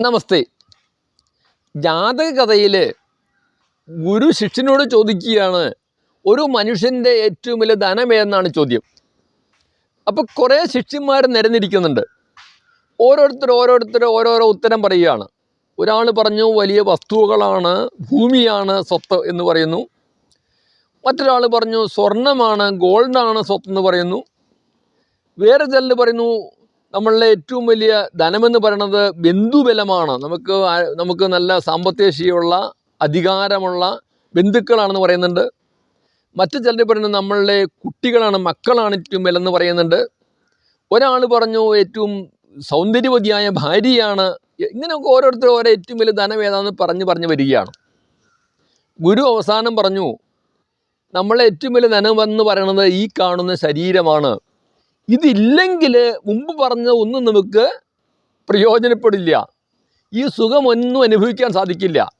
നമസ്തേ. ജാതക കഥയിൽ ഗുരു ശിഷ്യനോട് ചോദിക്കുകയാണ് ഒരു മനുഷ്യന്റെ ഏറ്റവും വലിയ ധനമേതെന്നാണ് ചോദ്യം? അപ്പോൾ കുറേ ശിഷ്യന്മാർ നിരന്നിരിക്കുന്നുണ്ട്. ഓരോരുത്തർ ഓരോരുത്തർ ഓരോരോ ഉത്തരം പറയുകയാണ്. ഒരാൾ പറഞ്ഞു വലിയ വസ്തുക്കളാണ് ഭൂമിയാണ് സ്വത്ത് എന്ന് പറയുന്നു. മറ്റൊരാൾ പറഞ്ഞു സ്വർണമാണ് ഗോൾഡാണ് സ്വത്ത് എന്ന് പറയുന്നു. വേറെ ചിലർ പറയുന്നു നമ്മളുടെ ഏറ്റവും വലിയ ധനമെന്ന് പറയുന്നത് ബന്ധുബലമാണ്. നമുക്ക് നമുക്ക് നല്ല സാമ്പത്തിക ശേഷിയുള്ള അധികാരമുള്ള ബന്ധുക്കളാണെന്ന് പറയുന്നുണ്ട്. മറ്റു ചിലർ പറയുന്നത് നമ്മളുടെ കുട്ടികളാണ് മക്കളാണ് ഏറ്റവും ബലം പറയുന്നുണ്ട്. ഒരാൾ പറഞ്ഞു ഏറ്റവും സൗന്ദര്യവതിയായ ഭാര്യയാണ്. ഇങ്ങനെയൊക്കെ ഓരോരുത്തരും ഓരോ ഏറ്റവും വലിയ ധനം ഏതാണെന്ന് പറഞ്ഞ് പറഞ്ഞ് വരികയാണ്. ഗുരു അവസാനം പറഞ്ഞു നമ്മളെ ഏറ്റവും വലിയ എന്ന് പറയുന്നത് ഈ കാണുന്ന ശരീരമാണ്. ഇതില്ലെങ്കിൽ മുമ്പ് പറഞ്ഞ ഒന്നും നമുക്ക് പ്രയോജനപ്പെടില്ല. ഈ സുഖമൊന്നും അനുഭവിക്കാൻ സാധിക്കില്ല.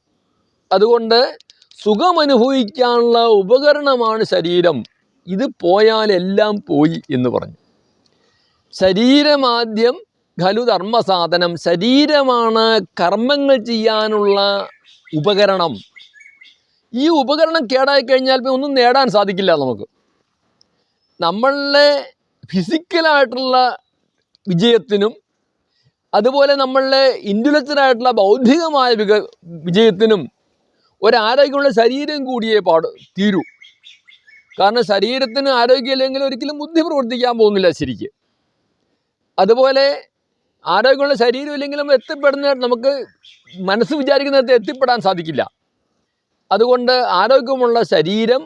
അതുകൊണ്ട് സുഖമനുഭവിക്കാനുള്ള ഉപകരണമാണ് ശരീരം. ഇത് പോയാൽ എല്ലാം പോയി എന്ന് പറഞ്ഞു. ശരീരമാദ്യം ഖലു ധർമ്മസാധനം ശരീരമാണ് കർമ്മങ്ങൾ ചെയ്യാനുള്ള ഉപകരണം. ഈ ഉപകരണം കേടായി കഴിഞ്ഞാൽ ഒന്നും നേടാൻ സാധിക്കില്ല നമുക്ക്. നമ്മളുടെ ഫിസിക്കലായിട്ടുള്ള വിജയത്തിനും അതുപോലെ നമ്മളുടെ ഇന്റലക്ച്വലായിട്ടുള്ള ബൗദ്ധികമായ വിക വിജയത്തിനും ഒരാരോഗ്യമുള്ള ശരീരം കൂടിയേ പാട് തീരൂ. കാരണം ശരീരത്തിന് ആരോഗ്യമില്ലെങ്കിൽ ഒരിക്കലും ബുദ്ധി പ്രവർത്തിക്കാൻ പോകുന്നില്ല ശരിക്ക്. അതുപോലെ ആരോഗ്യമുള്ള ശരീരം ഇല്ലെങ്കിൽ നമ്മൾ എത്തിപ്പെടുന്ന നമുക്ക് മനസ്സ് വിചാരിക്കുന്നിടത്ത് എത്തിപ്പെടാൻ സാധിക്കില്ല. അതുകൊണ്ട് ആരോഗ്യമുള്ള ശരീരം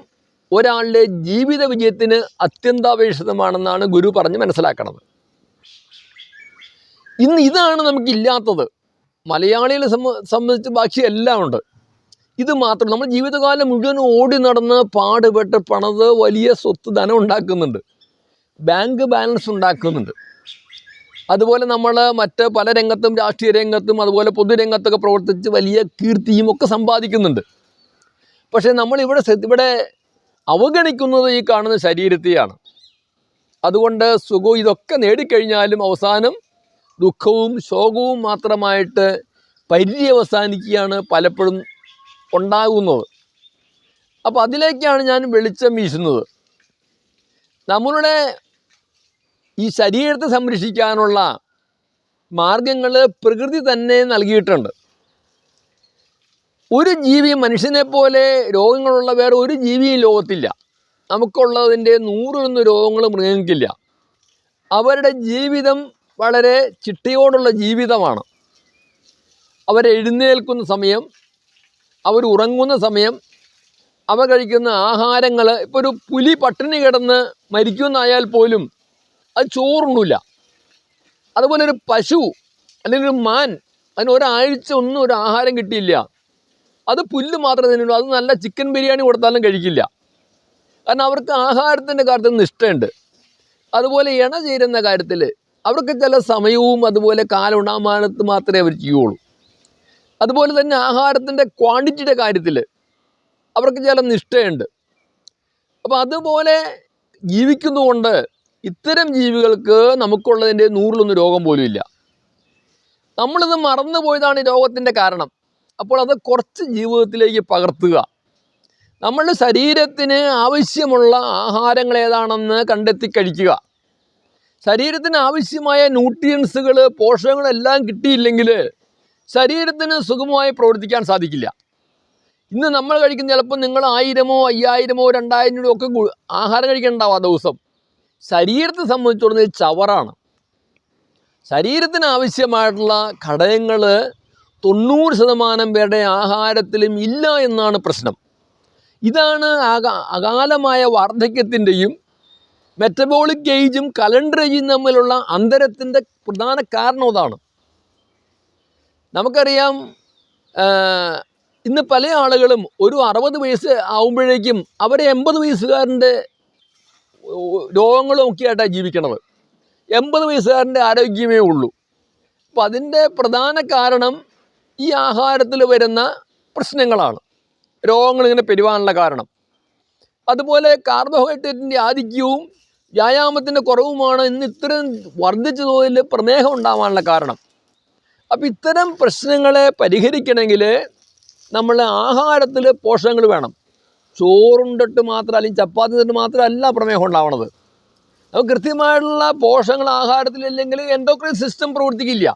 ഒരാളുടെ ജീവിത വിജയത്തിന് അത്യന്താപേക്ഷിതമാണെന്നാണ് ഗുരു പറഞ്ഞ് മനസ്സിലാക്കണത്. ഇന്ന് ഇതാണ് നമുക്കില്ലാത്തത്. മലയാളികളെ സംബ സംബന്ധിച്ച് ബാക്കി എല്ലാം ഉണ്ട്. ഇത് മാത്രം നമ്മൾ ജീവിതകാലം മുഴുവൻ ഓടി നടന്ന് പാടുപെട്ട് പണത് വലിയ സ്വത്ത് ധനം ഉണ്ടാക്കുന്നുണ്ട്. ബാങ്ക് ബാലൻസ് ഉണ്ടാക്കുന്നുണ്ട്. അതുപോലെ നമ്മൾ മറ്റ് പല രംഗത്തും രാഷ്ട്രീയ രംഗത്തും അതുപോലെ പൊതുരംഗത്തൊക്കെ പ്രവർത്തിച്ച് വലിയ കീർത്തിയും ഒക്കെ സമ്പാദിക്കുന്നുണ്ട്. പക്ഷേ നമ്മളിവിടെ ഇവിടെ അവഗണിക്കുന്നത് ഈ കാണുന്ന ശരീരത്തെയാണ്. അതുകൊണ്ട് സുഖവും ഇതൊക്കെ നേടിക്കഴിഞ്ഞാലും അവസാനം ദുഃഖവും ശോകവും മാത്രമായിട്ട് പര്യവസാനിക്കുകയാണ് പലപ്പോഴും ഉണ്ടാകുന്നത്. അപ്പോൾ അതിലേക്കാണ് ഞാൻ വെളിച്ചം വീശുന്നത്. നമ്മളുടെ ഈ ശരീരത്തെ സംരക്ഷിക്കാനുള്ള മാർഗങ്ങൾ പ്രകൃതി തന്നെ നൽകിയിട്ടുണ്ട്. ഒരു ജീവി മനുഷ്യനെ പോലെ രോഗങ്ങളുള്ള വേറെ ഒരു ജീവിയും ലോകത്തില്ല. നമുക്കുള്ളതിന്റെ നൂറൊന്ന് രോഗങ്ങൾ മൃഗങ്ങൾക്കില്ല. അവരുടെ ജീവിതം വളരെ ചിട്ടയോടുള്ള ജീവിതമാണ്. അവരെഴുന്നേൽക്കുന്ന സമയം അവർ ഉറങ്ങുന്ന സമയം അവ കഴിക്കുന്ന ആഹാരങ്ങൾ ഇപ്പോൾ ഒരു പുലി പട്ടിണി കിടന്ന് മരിക്കുമെന്നായാൽ പോലും അത് ചോറുണ്ണില്ല അതുപോലെ ഒരു പശു അല്ലെങ്കിൽ ഒരു മാൻ അതിന് ഒരാഴ്ച ഒന്നും ഒരു ആഹാരം കിട്ടിയില്ല. അത് പുല്ല് മാത്രമേ തിന്നുള്ളൂ അത് നല്ല ചിക്കൻ ബിരിയാണി കൊടുത്താലും കഴിക്കില്ല. കാരണം അവർക്ക് ആഹാരത്തിന്റെ കാര്യത്തിൽ നിഷ്ഠയുണ്ട് അതുപോലെ ഇണ ചേരുന്ന കാര്യത്തിൽ അവർക്ക് ചില സമയവും അതുപോലെ കാലുണാമാനത്ത് മാത്രമേ അവർ ചെയ്യുള്ളൂ. അതുപോലെ തന്നെ ആഹാരത്തിന്റെ ക്വാണ്ടിറ്റിയുടെ കാര്യത്തിൽ അവർക്ക് ചില നിഷ്ഠയുണ്ട്. അപ്പോൾ അതുപോലെ ജീവിക്കുന്നതുകൊണ്ട് ഇത്തരം ജീവികൾക്ക് നമുക്കുള്ളതിന്റെ നൂറിലൊന്നും രോഗം പോലും ഇല്ല നമ്മളിത് മറന്നു പോയതാണ് രോഗത്തിന്റെ കാരണം. അപ്പോൾ അത് കുറച്ച് ജീവിതത്തിലേക്ക് പകർത്തുക. നമ്മളുടെ ശരീരത്തിന് ആവശ്യമുള്ള ആഹാരങ്ങൾ ഏതാണെന്ന് കണ്ടെത്തി കഴിക്കുക. ശരീരത്തിന് ആവശ്യമായ ന്യൂട്രിയൻസുകൾ പോഷകങ്ങളെല്ലാം കിട്ടിയില്ലെങ്കിൽ ശരീരത്തിന് സുഖമായി പ്രവർത്തിക്കാൻ സാധിക്കില്ല. ഇന്ന് നമ്മൾ കഴിക്കുന്ന ചിലപ്പോൾ നിങ്ങൾ ആയിരമോ അയ്യായിരമോ രണ്ടായിരം രൂപ ഒക്കെ ആഹാരം കഴിക്കണ്ടാവും ആ ദിവസം. ശരീരത്തെ സംബന്ധിച്ചിടത്തോളം ചവറാണ്. ശരീരത്തിന് ആവശ്യമായിട്ടുള്ള ഘടകങ്ങൾ തൊണ്ണൂറ് ശതമാനം പേരുടെ ആഹാരത്തിലും ഇല്ല എന്നാണ് പ്രശ്നം. ഇതാണ് അകാ അകാലമായ വാർദ്ധക്യത്തിന്റെയും മെറ്റബോളിക് ഏജും കലണ്ടർ ഏജും തമ്മിലുള്ള അന്തരത്തിന്റെ പ്രധാന കാരണം അതാണ്. നമുക്കറിയാം ഇന്ന് പല ആളുകളും ഒരു അറുപത് വയസ്സ് ആവുമ്പോഴേക്കും അവരെ എൺപത് വയസ്സുകാരന്റെ രോഗങ്ങളും ഒക്കെ ആയിട്ടാണ് ജീവിക്കണത്. എൺപത് വയസ്സുകാരന്റെ ആരോഗ്യമേ ഉള്ളൂ. അപ്പം അതിന്റെ പ്രധാന കാരണം ഈ ആഹാരത്തിൽ വരുന്ന പ്രശ്നങ്ങളാണ്. രോഗങ്ങൾ ഇങ്ങനെ പെരുവാനുള്ള കാരണം. അതുപോലെ കാർബോഹൈഡ്രേറ്റിന്റെ ആധിക്യവും വ്യായാമത്തിന്റെ കുറവുമാണ് ഇന്ന് ഇത്രയും വർദ്ധിച്ച തോതിൽ പ്രമേഹം ഉണ്ടാവാനുള്ള കാരണം. അപ്പം ഇത്തരം പ്രശ്നങ്ങളെ പരിഹരിക്കണമെങ്കിൽ നമ്മൾ ആഹാരത്തിൽ പോഷകങ്ങൾ വേണം. ചോറുണ്ടിട്ട് മാത്രം അല്ലെങ്കിൽ ചപ്പാത്തി തിന്നിട്ട് മാത്രമല്ല പ്രമേഹം ഉണ്ടാവണത്. അപ്പോൾ കൃത്യമായിട്ടുള്ള പോഷകങ്ങൾ ആഹാരത്തിലില്ലെങ്കിൽ എൻഡോക്രൈൻ സിസ്റ്റം പ്രവർത്തിക്കില്ല.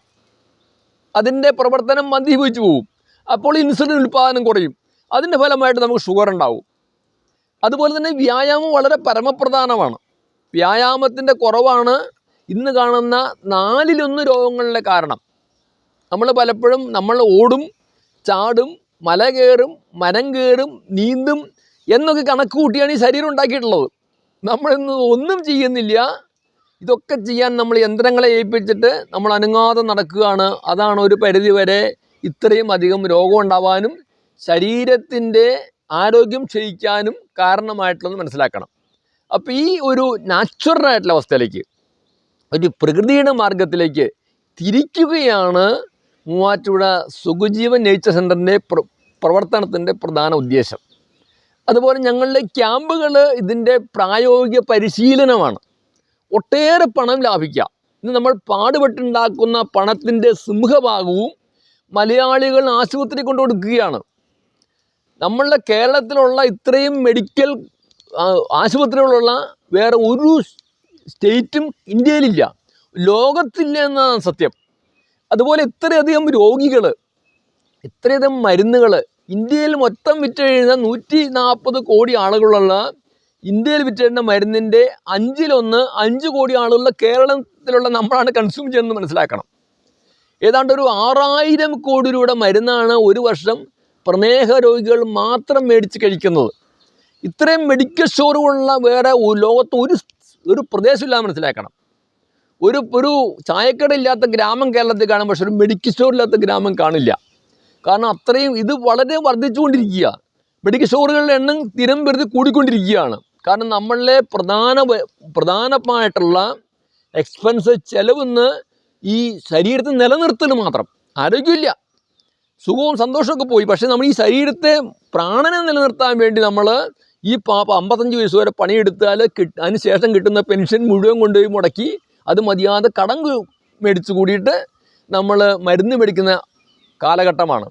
അതിന്റെ പ്രവർത്തനം മന്ദീഭവിച്ചു പോകും അപ്പോൾ ഇൻസുലിൻ ഉൽപ്പാദനം കുറയും. അതിന്റെ ഫലമായിട്ട് നമുക്ക് ഷുഗർ ഉണ്ടാവും. അതുപോലെ തന്നെ വ്യായാമം വളരെ പരമപ്രധാനമാണ്. വ്യായാമത്തിന്റെ കുറവാണ് ഇന്ന് കാണുന്ന നാലിലൊന്ന് രോഗങ്ങളുടെ കാരണം. നമ്മൾ പലപ്പോഴും നമ്മൾ ഓടും ചാടും മല കയറും മരം കയറും നീന്തും എന്നൊക്കെ കണക്ക് കൂട്ടിയാണ് ഈ ശരീരം ഉണ്ടാക്കിയിട്ടുള്ളത്. നമ്മളിന്ന് ഒന്നും ചെയ്യുന്നില്ല ഇതൊക്കെ ചെയ്യാൻ നമ്മൾ യന്ത്രങ്ങളെ ഏൽപ്പിച്ചിട്ട് നമ്മൾ അനങ്ങാതെ നടക്കുകയാണ്. അതാണ് ഒരു പരിധി വരെ ഇത്രയും അധികം രോഗം ഉണ്ടാവാനും ശരീരത്തിന്റെ ആരോഗ്യം ക്ഷയിക്കാനും കാരണമായിട്ടുള്ളത് മനസ്സിലാക്കണം. അപ്പോൾ ഈ ഒരു നാച്ചുറൽ ആയിട്ടുള്ള അവസ്ഥയിലേക്ക് ഒരു പ്രകൃതിയുടെ മാർഗത്തിലേക്ക് തിരിക്കുകയാണ് മൂവാറ്റുപുഴ സുഖജീവൻ നേച്ചർ സെന്ററിന്റെ പ്ര പ്രവർത്തനത്തിന്റെ പ്രധാന ഉദ്ദേശം. അതുപോലെ ഞങ്ങളുടെ ക്യാമ്പുകൾ ഇതിന്റെ പ്രായോഗിക പരിശീലനമാണ്. ഒട്ടേറെ പണം ലാഭിക്കാം. ഇന്ന് നമ്മൾ പാടുപെട്ടുണ്ടാക്കുന്ന പണത്തിന്റെ സിംഹഭാഗവും മലയാളികൾ ആശുപത്രി കൊണ്ടുകൊടുക്കുകയാണ് നമ്മളുടെ കേരളത്തിലുള്ള ഇത്രയും മെഡിക്കൽ ആശുപത്രികളുള്ള വേറെ ഒരു സ്റ്റേറ്റും ഇന്ത്യയിലില്ല. ലോകത്തില്ല എന്നതാണ് സത്യം. അതുപോലെ ഇത്രയധികം രോഗികൾ ഇത്രയധികം മരുന്നുകൾ ഇന്ത്യയിൽ മൊത്തം വിറ്റഴിയുന്ന നൂറ്റി നാൽപ്പത് കോടി ആളുകളുള്ള ഇന്ത്യയിൽ വിറ്റേണ്ട മരുന്നിന്റെ അഞ്ചിലൊന്ന് അഞ്ച് കോടി ആളുകളുള്ള കേരളത്തിലുള്ള നമ്മളാണ് കൺസ്യൂം ചെയ്യുന്നത് മനസ്സിലാക്കണം. ഏതാണ്ട് ഒരു ആറായിരം കോടി രൂപയുടെ മരുന്നാണ് ഒരു വർഷം പ്രമേഹ രോഗികൾ മാത്രം മേടിച്ച് കഴിക്കുന്നത്. ഇത്രയും മെഡിക്കൽ സ്റ്റോറുകളുള്ള വേറെ ലോകത്ത് ഒരു ഒരു ഒരു പ്രദേശമില്ല മനസ്സിലാക്കണം. ഒരു ഒരു ചായക്കട ഇല്ലാത്ത ഗ്രാമം കേരളത്തിൽ കാണും പക്ഷെ ഒരു മെഡിക്കൽ സ്റ്റോർ ഇല്ലാത്ത ഗ്രാമം കാണില്ല. കാരണം അത്രയും ഇത് വളരെ വർദ്ധിച്ചുകൊണ്ടിരിക്കുക മെഡിക്കൽ സ്റ്റോറുകളുടെ എണ്ണം സ്ഥിരം വെറുതെ കൂടിക്കൊണ്ടിരിക്കുകയാണ്. കാരണം നമ്മളിലെ പ്രധാന പ്രധാനമായിട്ടുള്ള എക്സ്പെൻസ് ചെലവെന്ന് ഈ ശരീരത്തെ നിലനിർത്തൽ മാത്രം. ആരോഗ്യമില്ല. സുഖവും സന്തോഷമൊക്കെ പോയി. പക്ഷേ നമ്മൾ ഈ ശരീരത്തെ പ്രാണനെ നിലനിർത്താൻ വേണ്ടി നമ്മൾ ഈ പാപ്പ അമ്പത്തഞ്ച് വയസ്സ് വരെ പണിയെടുത്താൽ കിട്ട അതിന് ശേഷം കിട്ടുന്ന പെൻഷൻ മുഴുവൻ കൊണ്ടുപോയി മുടക്കി അത് മതിയാതെ കടം മേടിച്ചു കൂടിയിട്ട് നമ്മൾ മരുന്ന് മേടിക്കുന്ന കാലഘട്ടമാണ്.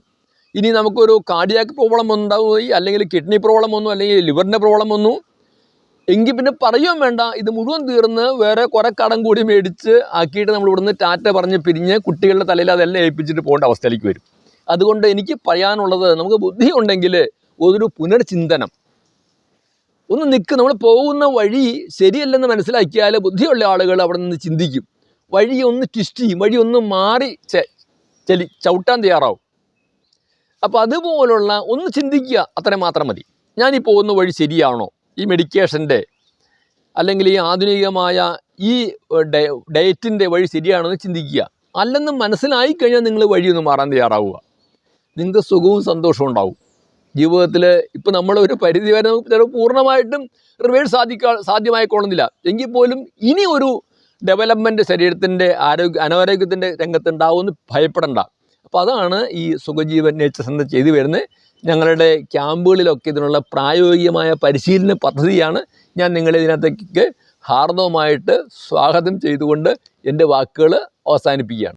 ഇനി നമുക്കൊരു കാർഡിയാക്ക് പ്രോബ്ലം ഉണ്ടാവുകയും അല്ലെങ്കിൽ കിഡ്നി പ്രോബ്ലം വന്നു അല്ലെങ്കിൽ ലിവറിന്റെ പ്രോബ്ലം വന്നു. എങ്കിൽ പിന്നെ പറയുകയും വേണ്ട. ഇത് മുഴുവൻ തീർന്ന് വേറെ കുറേ കടം കൂടി മേടിച്ച് ആക്കിയിട്ട് നമ്മൾ ഇവിടുന്ന് ടാറ്റ പറഞ്ഞ് പിരിഞ്ഞ് കുട്ടികളുടെ തലയിൽ അതെല്ലാം ഏൽപ്പിച്ചിട്ട് പോകേണ്ട അവസ്ഥയിലേക്ക് വരും. അതുകൊണ്ട് എനിക്ക് പറയാനുള്ളത് നമുക്ക് ബുദ്ധി ഉണ്ടെങ്കിൽ ഒരു പുനർചിന്തനം. ഒന്ന് നിൽക്ക് നമ്മൾ പോകുന്ന വഴി ശരിയല്ലെന്ന് മനസ്സിലാക്കിയാൽ ബുദ്ധിയുള്ള ആളുകൾ അവിടെ നിന്ന് ചിന്തിക്കും. വഴി ഒന്ന് ട്വിസ്റ്റ് ചെയ്യും വഴി ഒന്ന് മാറി ചെലി ചവിട്ടാൻ തയ്യാറാവും. അപ്പോൾ അതുപോലുള്ള ഒന്ന് ചിന്തിക്കുക അത്രയും മാത്രം മതി. ഈ പോകുന്ന വഴി ശരിയാണോ? ഈ മെഡിക്കേഷന്റെ അല്ലെങ്കിൽ ഈ ആധുനികമായ ഈ ഡയ- ഡയറ്റിന്റെ വഴി ശരിയാണെന്ന് ചിന്തിക്കുക. അല്ലെന്ന് മനസ്സിലായി കഴിഞ്ഞാൽ നിങ്ങൾ വഴിയൊന്ന് മാറാൻ തയ്യാറാവുക. നിങ്ങൾക്ക് സുഖവും സന്തോഷവും ഉണ്ടാവും. ജീവിതത്തിൽ ഇപ്പം നമ്മളൊരു പരിധി വരെ നമുക്ക് ചിലപ്പോൾ പൂർണമായിട്ടും റിവേഴ്സ് സാധിക്കാ സാധ്യമായിക്കൊള്ളുന്നില്ല എങ്കിൽ പോലും ഇനി ഒരു ഡെവലപ്മെന്റ് ശരീരത്തിന്റെ ആരോഗ്യ അനാരോഗ്യത്തിന്റെ രംഗത്തുണ്ടാവുമെന്ന് ഭയപ്പെടണ്ട. അപ്പോൾ അതാണ് ഈ സുഖജീവൻ നേച്ചർ സെന്റർ ചെയ്തു വരുന്നത്. ഞങ്ങളുടെ ക്യാമ്പുകളിലൊക്കെ ഇതിനുള്ള പ്രായോഗികമായ പരിശീലന പദ്ധതിയാണ് ഞാൻ നിങ്ങളെ ഇതിനകത്തേക്ക് ഹാർദവമായിട്ട് സ്വാഗതം ചെയ്തുകൊണ്ട് എന്റെ വാക്കുകൾ അവസാനിപ്പിക്കുകയാണ്.